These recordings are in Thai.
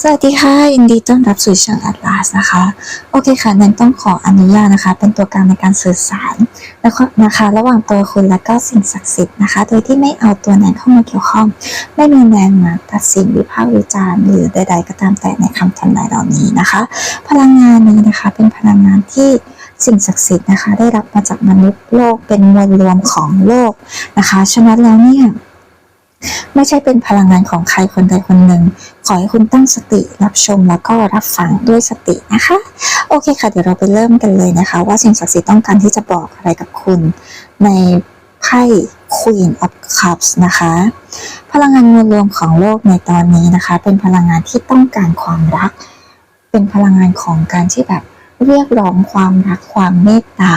สวัสดีค่ะ ยินดีต้อนรับสู่ช่อง Atlas นะคะ โอเคค่ะนั้นต้องขออนุญาตนะคะ เป็นตัวกลางในการสื่อสารแล้วก็นะคะ ระหว่างตัวคุณและก็สิ่งศักดิ์สิทธิ์นะคะ โดยที่ไม่เอาตัวไหนเข้ามาเกี่ยวข้อง ไม่มีแรงมาตัดสินวิพากษ์วิจารณ์หรือใด ๆ ก็ตามแต่ในคำทำนายเหล่านี้นะคะ พลังงานนี้นะคะเป็นพลังงานที่สิ่งศักดิ์สิทธิ์นะคะ ได้รับมาจากมนุษย์โลกเป็นมวลรวมของโลกนะคะฉะนั้นแล้วเนี่ย ไม่ใช่เป็นพลังงานของใครคนใดคนหนึ่ง ขอให้คุณตั้งสติรับชมแล้วก็รับฟังด้วยสตินะคะ โอเคค่ะ เดี๋ยวเราไปเริ่มกันเลยนะคะ ว่าสิ่งศักดิ์สิทธิ์ต้องการที่จะบอกอะไรกับคุณ ในไพ่ Queen of Cups นะคะ พลังงานมวลรวมของโลกในตอนนี้นะคะ เป็นพลังงานที่ต้องการความรัก เป็นพลังงานของการที่แบบเรียกร้องความรักความเมตตา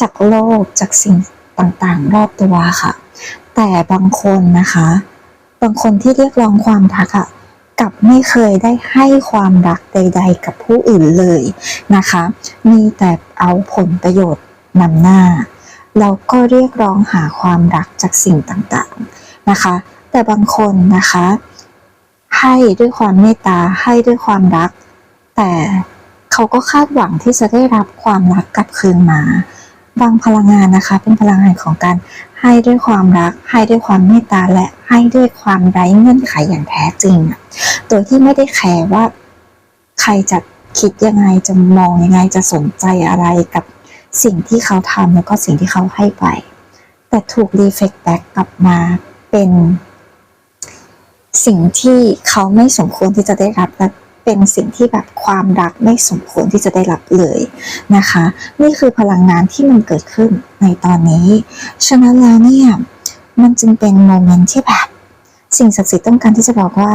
จากโลกจากสิ่งต่างๆ รอบตัวค่ะ แต่บางคนนะคะ บางคนที่เรียกร้องความรักอะกลับไม่เคยได้ให้ความรักใด ๆ กับผู้อื่นเลยนะคะ มีแต่เอาผลประโยชน์นำหน้าแล้วก็เรียกร้องหาความรักจากสิ่งต่างๆนะคะ แต่บางคนนะคะ ให้ด้วยความเมตตาให้ด้วยความรัก แต่เขาก็คาดหวังที่จะได้รับความรักกลับคืนมา บางพลังงานนะคะ เป็นพลังงานของการ ให้ด้วยความรัก ให้ด้วยความเมตตาและให้ด้วยความไร้เงื่อนไขอย่างแท้จริงอะโดยที่ไม่ได้แคร์ว่า ใครจะคิดยังไงจะมองยังไงจะสนใจอะไรกับสิ่งที่เขาทำแล้วก็สิ่งที่เขาให้ไป แต่ถูกรีเฟกแบ็กกลับมาเป็น สิ่งที่เขาไม่สมควรที่จะได้รับและ เป็นสิ่งที่แบบความรักไม่สมควรที่จะได้รับเลยนะคะ นี่คือพลังงานที่มันเกิดขึ้นในตอนนี้ ฉะนั้นแล้วเนี่ยมันจึงเป็นโมเมนต์ที่แบบสิ่งศักดิ์สิทธิ์ต้องการที่จะบอกว่า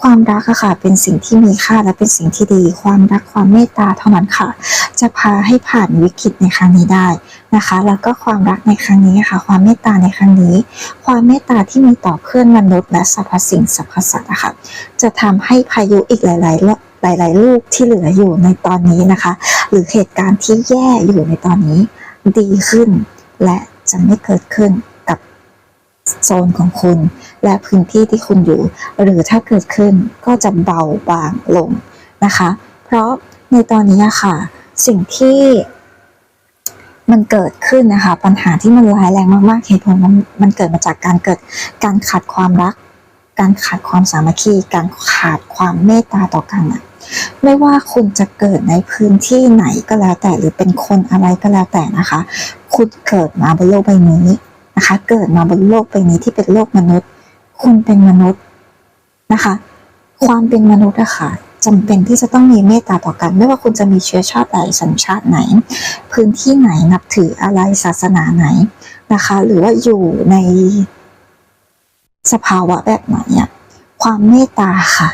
ความรักอะค่ะ เป็นสิ่งที่มีค่าและเป็นสิ่งที่ดี ความรักความเมตตาเท่านั้นค่ะ จะพาให้ผ่านวิกฤตในครั้งนี้ได้นะคะ แล้วก็ความรักในครั้งนี้ค่ะ ความเมตตาในครั้งนี้ ความเมตตาที่มีต่อเพื่อนมนุษย์และสรรพสิ่งสรรพสัตว์อะค่ะจะทำให้พายุอีกหลายๆลูกหลาย ๆ ลูกที่เหลืออยู่ในตอนนี้นะคะ หรือเหตุการณ์ที่แย่อยู่ในตอนนี้ ดีขึ้นและจะไม่เกิดขึ้น โซนของคุณ และพื้นที่ที่คุณอยู่ หรือถ้าเกิดขึ้นก็จะเบาบางลงนะคะ เพราะในตอนนี้ค่ะ สิ่งที่มันเกิดขึ้นนะคะ ปัญหาที่มันร้ายแรงมากๆเหตุผลมันมันเกิดมาจากการเกิดการขาดความรัก การขาดความสามัคคี การขาดความเมตตาต่อกันอะไม่ว่าคุณจะเกิดในพื้นที่ไหนก็แล้วแต่หรือเป็นคนอะไรก็แล้วแต่นะคะ คุณเกิดมาบนโลกใบนี้ นะคะ เกิดมาบนโลกใบนี้ที่เป็นโลกมนุษย์ คุณเป็นมนุษย์นะคะ ความเป็นมนุษย์อะค่ะจำเป็นที่จะต้องมีเมตตาต่อกัน ไม่ว่าคุณจะมีเชื้อชาติใดสัญชาติไหน พื้นที่ไหนนับถืออะไรศาสนาไหนนะคะ หรือว่าอยู่ในสภาวะแบบไหนอะความเมตตาค่ะ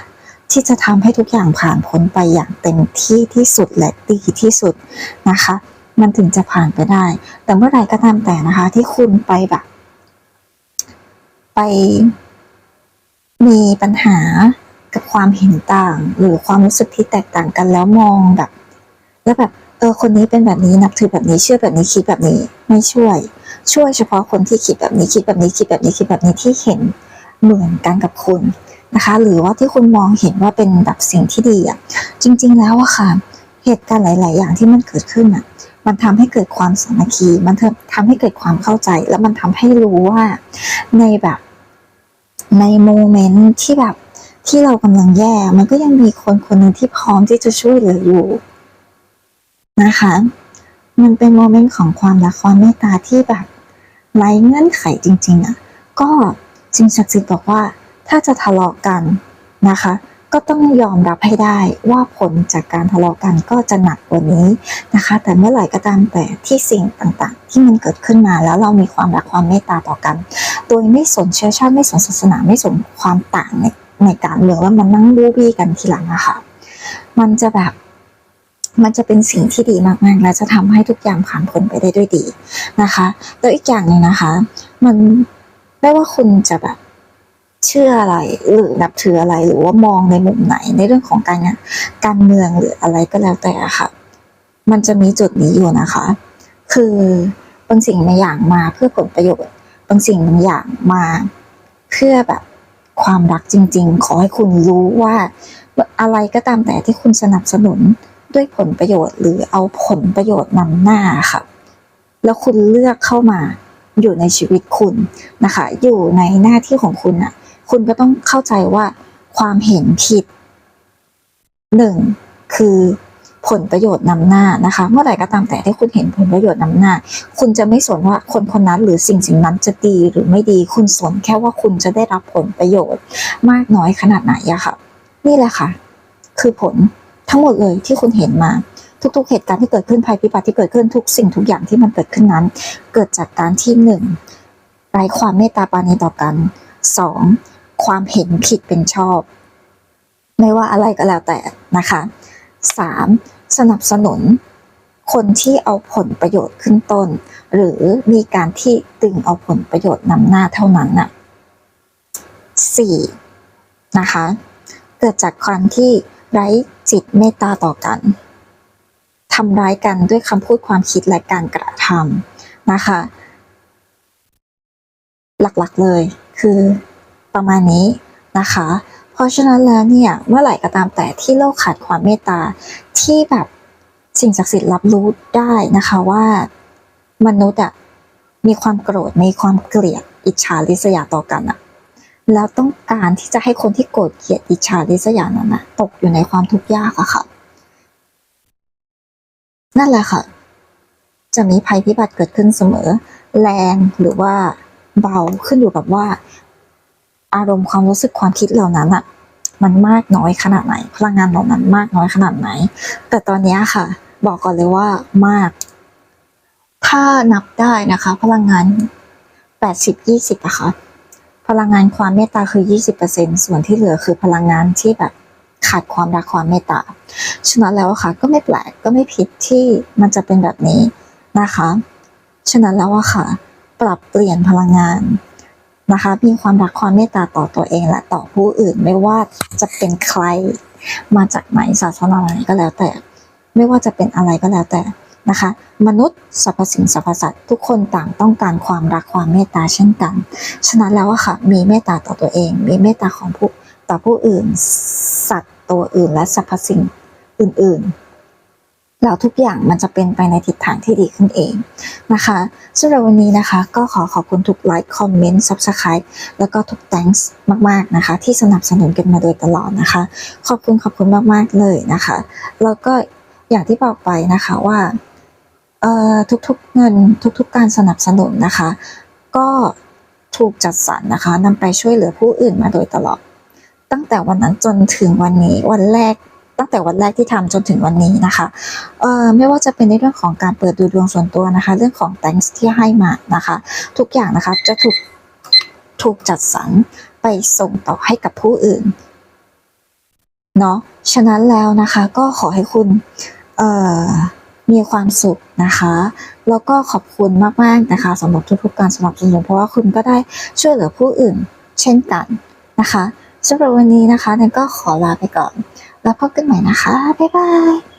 ที่จะทำให้ทุกอย่างผ่านพ้นไปอย่างเต็มที่ที่สุดและดีที่สุดนะคะ มันถึงจะผ่านไปได้ แต่เมื่อไหร่ก็ตามแต่นะคะ ที่คุณไปแบบ ไปมีปัญหากับความเห็นต่าง หรือความรู้สึกที่แตกต่างกันแล้วมองแบบ แล้วแบบเออคนนี้เป็นแบบนี้นับถือแบบนี้เชื่อแบบนี้คิดแบบนี้ไม่ช่วย ช่วยเฉพาะคนที่คิดแบบนี้คิดแบบนี้คิดแบบนี้คิดแบบนี้ที่เห็นเหมือนกันกับคุณนะคะ หรือว่าที่คุณมองเห็นว่าเป็นแบบสิ่งที่ดีอะจริง ๆ แล้วอะค่ะ เหตุการณ์หลาย ๆ อย่างที่มันเกิดขึ้นอะ มันทำให้เกิดความสามัคคี มันทำให้เกิดความเข้าใจ แล้วมันทำให้รู้ว่าในแบบในโมเมนต์ที่แบบที่เรากำลังแย่ มันก็ยังมีคนคนหนึ่งที่พร้อมที่จะช่วยเหลืออยู่นะคะ มันเป็นโมเมนต์ของความรักความเมตตาที่แบบไร้เงื่อนไขจริง ๆอะ ก็จริงศักดิ์สิทธิ์บอกว่าถ้าจะทะเลาะกันนะคะ ก็ต้องยอมรับให้ได้ว่าผลจากการทะเลาะกันก็จะหนักกว่านี้นะคะ แต่เมื่อไหร่ก็ตามแต่ที่สิ่งต่างๆ ที่มันเกิดขึ้นมาแล้วเรามีความรักความเมตตาต่อกัน โดยไม่สนเชื้อชาติไม่สนศาสนาไม่สนความต่างในในการเมืองแล้วมันนั่งบูบี้กันทีหลังอะค่ะ มันจะแบบมันจะเป็นสิ่งที่ดีมากๆ และจะทำให้ทุกอย่างผ่านพ้นไปได้ด้วยดีนะคะ แล้วอีกอย่างหนึ่งนะคะ มันไม่ว่าคุณจะแบบ เชื่ออะไรหรือนับถืออะไรหรือว่ามองในมุมไหนในเรื่องของการงานการเมืองหรืออะไรก็แล้วแต่ค่ะ มันจะมีจุดนี้อยู่นะคะ คือบางสิ่งบางอย่างมาเพื่อผลประโยชน์บางสิ่งบางอย่างมาเพื่อแบบความรักจริง ๆ ขอให้คุณรู้ว่าอะไรก็ตามแต่ที่คุณสนับสนุนด้วยผลประโยชน์หรือเอาผลประโยชน์นำหน้าค่ะ แล้วคุณเลือกเข้ามาอยู่ในชีวิตคุณนะคะ อยู่ในหน้าที่ของคุณอะ คุณก็ต้องเข้าใจว่าความเห็นผิดหนึ่งคือผลประโยชน์นำหน้านะคะ เมื่อไหร่ก็ตามแต่ที่คุณเห็นผลประโยชน์นำหน้า คุณจะไม่สนว่าคนคนนั้นหรือสิ่งสิ่งนั้นจะดีหรือไม่ดี คุณสนแค่ว่าคุณจะได้รับผลประโยชน์มากน้อยขนาดไหนอะค่ะ นี่แหละค่ะ คือผลทั้งหมดเลยที่คุณเห็นมา ทุกๆ เหตุการณ์ที่เกิดขึ้นภัยพิบัติที่เกิดขึ้นทุกสิ่งทุกอย่างที่มันเกิดขึ้นนั้น เกิดจากการที่หนึ่งไร้ความเมตตาปราณีต่อกันสอง ความเห็นผิดเป็นชอบ ไม่ว่าอะไรก็แล้วแต่นะคะสามสนับสนุน คนที่เอาผลประโยชน์ขึ้นต้น หรือมีการที่ตึงเอาผลประโยชน์นำหน้าเท่านั้นน่ะสี่นะคะ เกิดจากความที่ไร้จิตเมตตาต่อกันทำร้ายกันด้วยคำพูดความคิดและการกระทำนะคะ หลักๆเลยคือ ประมาณนี้นะคะ เพราะฉะนั้นแล้วเนี่ยเมื่อไหร่ก็ตามแต่ที่โลกขาดความเมตตาที่แบบสิ่งศักดิ์สิทธิ์รับรู้ได้นะคะว่ามนุษย์อะมีความโกรธมีความเกลียดอิจฉาริษยาต่อกันอะแล้วต้องการที่จะให้คนที่โกรธเกลียดอิจฉาริษยานั้นอะตกอยู่ในความทุกข์ยากอะค่ะ นั่นแหละค่ะ จะมีภัยพิบัติเกิดขึ้นเสมอ แรงหรือว่าเบาขึ้นอยู่กับว่า อารมณ์ความรู้สึกความคิดเหล่านั้นอะมันมากน้อยขนาดไหน พลังงานเหล่านั้นมากน้อยขนาดไหน แต่ตอนนี้ค่ะ บอกก่อนเลยว่ามาก ถ้านับได้นะคะ พลังงาน80 20อะค่ะพลังงานความเมตตาคือ 20%ส่วนที่เหลือคือพลังงานที่แบบขาดความรักความเมตตา ฉะนั้นแล้วค่ะ ก็ไม่แปลกก็ไม่ผิดที่มันจะเป็นแบบนี้นะคะ ฉะนั้นแล้วอะค่ะ ปรับเปลี่ยนพลังงาน นะคะมีความรักความเมตตาต่อตัวเองและต่อผู้อื่น ไม่ว่าจะเป็นใครมาจากไหนศาสนาไหนก็แล้วแต่ ไม่ว่าจะเป็นอะไรก็แล้วแต่นะคะ มนุษย์สรรพสิ่งสรรพสัตว์ทุกคนต่างต้องการความรักความเมตตาเช่นกัน ฉะนั้นแล้วอะค่ะ มีเมตตาต่อตัวเอง มีเมตตาของผู้ต่อผู้อื่น สัตว์ตัวอื่น และสรรพสิ่งอื่น ๆ แล้วทุกอย่างมันจะเป็นไปในทิศทางที่ดีขึ้นเอง นะคะสำหรับวันนี้นะคะ ก็ขอขอบคุณทุกไลค์คอมเมนต์ subscribe แล้วก็ทุก thanks มาก ๆ นะคะ ที่สนับสนุนกันมาโดยตลอดนะคะ ขอบคุณขอบคุณมาก ๆ เลยนะคะ แล้วก็อย่างที่บอกไปนะคะว่าเอ่อทุก ๆ เงินทุก ๆ การสนับสนุนนะคะ ก็ถูกจัดสรรนะคะนำไปช่วยเหลือผู้อื่นมาโดยตลอด ตั้งแต่วันนั้นจนถึงวันนี้วันแรก ตั้งแต่วันแรกที่ทำจนถึงวันนี้นะคะเอ่อไม่ว่าจะเป็นในเรื่องของการเปิดดูดวงส่วนตัวนะคะ เรื่องของ thanks ที่ให้มานะคะ ทุกอย่างนะคะจะถูกถูกจัดสรรไปส่งต่อให้กับผู้อื่นเนาะฉะนั้นแล้วนะคะก็ขอให้คุณเอ่อมีความสุขนะคะ แล้วก็ขอบคุณมากๆนะคะสำหรับทุกๆการสนับสนุนเพราะว่าคุณก็ได้ช่วยเหลือผู้อื่น เช่นกันนะคะสำหรับวันนี้นะคะนันก็ขอลาไปก่อน แล้วพบกันใหม่นะคะ บ๊ายบาย